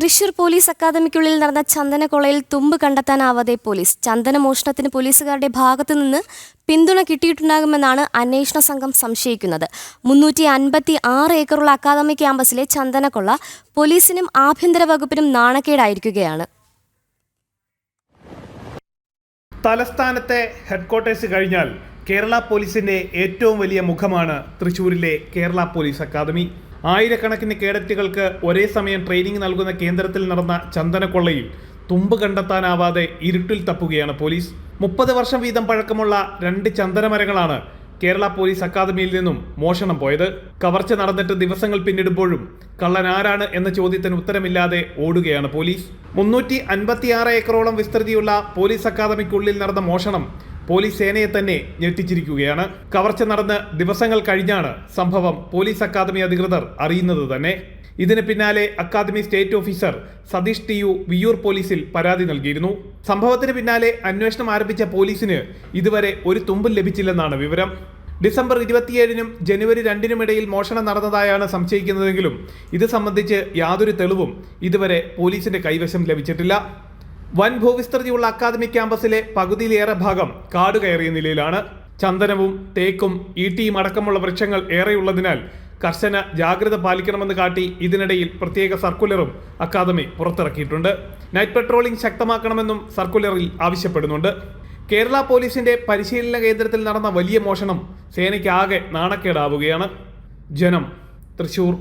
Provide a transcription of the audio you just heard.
Thrissur police അക്കാദമിക്കുള്ളിൽ നടന്ന ചന്ദനക്കൊളയിൽ തുമ്പ് കണ്ടെത്താനാവാതെ police. ചന്ദന മോഷണത്തിന് പോലീസുകാരുടെ ഭാഗത്തു നിന്ന് പിന്തുണ കിട്ടിയിട്ടുണ്ടാകുമെന്നാണ് അന്വേഷണ സംഘം സംശയിക്കുന്നത്. മുന്നൂറ്റി അൻപത്തി ആറ് ഏക്കറുള്ള അക്കാദമി ക്യാമ്പസിലെ ചന്ദനക്കൊള്ള പോലീസിനും ആഭ്യന്തര വകുപ്പിനും നാണക്കേടായിരിക്കുകയാണ്. തലസ്ഥാനത്തെ ഹെഡ്ക്വാർട്ടേഴ്സ് കഴിഞ്ഞാൽ കേരള പോലീസിന്റെ ഏറ്റവും വലിയ മുഖമാണ് തൃശൂരിലെ കേരള പോലീസ് അക്കാദമി. ആയിരക്കണക്കിന് കേഡറ്റുകൾക്ക് ഒരേ സമയം ട്രെയിനിങ് നൽകുന്ന കേന്ദ്രത്തിൽ നടന്ന ചന്ദനക്കൊള്ളയിൽ തുമ്പ് കണ്ടെത്താനാവാതെ ഇരുട്ടിൽ തപ്പുകയാണ് പോലീസ്. മുപ്പത് വർഷം വീതം പഴക്കമുള്ള രണ്ട് ചന്ദനമരങ്ങളാണ് കേരള പോലീസ് അക്കാദമിയിൽ നിന്നും മോഷണം പോയത്. കവർച്ച നടന്നിട്ട് ദിവസങ്ങൾ പിന്നിടുമ്പോഴും കള്ളൻ ആരാണ് എന്ന ചോദ്യത്തിന് ഉത്തരമില്ലാതെ ഓടുകയാണ് പോലീസ്. മുന്നൂറ്റി അൻപത്തിയാറ് ഏക്കറോളം വിസ്തൃതിയുള്ള പോലീസ് അക്കാദമിക്കുള്ളിൽ നടന്ന മോഷണം പോലീസ് സേനയെ തന്നെ ഞെട്ടിച്ചിരിക്കുകയാണ്. കവർച്ച നടന്ന് ദിവസങ്ങൾ കഴിഞ്ഞാണ് സംഭവം പോലീസ് അക്കാദമി അധികൃതർ അറിയുന്നത് തന്നെ. ഇതിന് പിന്നാലെ academy state officer Satheesh T U Viyyur പോലീസിൽ പരാതി നൽകിയിരുന്നു. സംഭവത്തിന് പിന്നാലെ അന്വേഷണം ആരംഭിച്ച പോലീസിന് ഇതുവരെ ഒരു തുമ്പും ലഭിച്ചില്ലെന്നാണ് വിവരം. ഡിസംബർ ഇരുപത്തിയേഴിനും ജനുവരി രണ്ടിനുമിടയിൽ മോഷണം നടന്നതായാണ് സംശയിക്കുന്നതെങ്കിലും ഇത് സംബന്ധിച്ച് യാതൊരു തെളിവും ഇതുവരെ പോലീസിന്റെ കൈവശം ലഭിച്ചിട്ടില്ല. വൻ ഭൂവിസ്തൃതിയുള്ള അക്കാദമി ക്യാമ്പസിലെ പകുതിയിലേറെ ഭാഗം കാട് കയറിയ നിലയിലാണ്. ചന്ദനവും തേക്കും ഈട്ടിയും അടക്കമുള്ള വൃക്ഷങ്ങൾ ഏറെയുള്ളതിനാൽ കർശന ജാഗ്രത പാലിക്കണമെന്ന് കാട്ടി ഇതിനിടയിൽ പ്രത്യേക സർക്കുലറും അക്കാദമി പുറത്തിറക്കിയിട്ടുണ്ട്. നൈറ്റ് പെട്രോളിംഗ് ശക്തമാക്കണമെന്നും സർക്കുലറിൽ ആവശ്യപ്പെടുന്നുണ്ട്. കേരള പോലീസിന്റെ പരിശീലന കേന്ദ്രത്തിൽ നടന്ന വലിയ മോഷണം സേനയ്ക്കാകെ നാണക്കേടാവുകയാണ്. ജനം തൃശൂർ